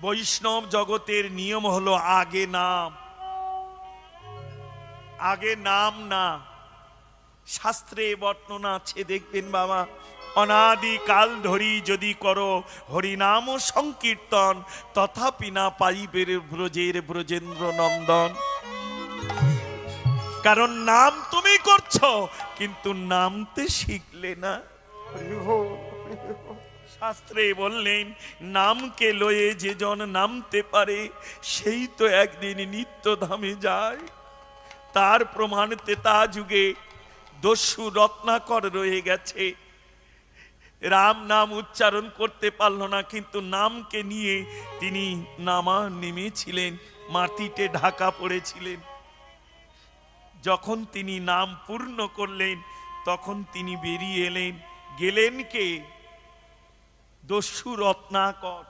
বৈষ্ণব জগতের নিয়ম হলো আগে নাম। আগে নাম না। শাস্ত্রে বর্ণনা আছে, দেখবেন বাবা। অনাদি কাল ধরি যদি করো, হরিনাম সংকীর্তন, তথাপি না পাইবের ব্রজের ব্রজেন্দ্র নন্দন। কারণ নাম তুমি করছ, কিন্তু নামতে শিখলে না। শাস্ত্রে বললেন, নামকে লয়ে যে জন নামতে পারে, সেই তো একদিন নিত্য ধামে যায়। তার প্রমাণ তেতা যুগে দস্যু রত্নাকর রয়ে গেছে। রাম নাম উচ্চারণ করতে পারল না, কিন্তু নামকে নিয়ে তিনি নামা নেমেছিলেন, মাটিতে ঢাকা পড়েছিলেন। যখন তিনি নাম পূর্ণ করলেন, তখন তিনি বেরিয়ে এলেন। গেলেন কে? দস্যু রত্নাকর।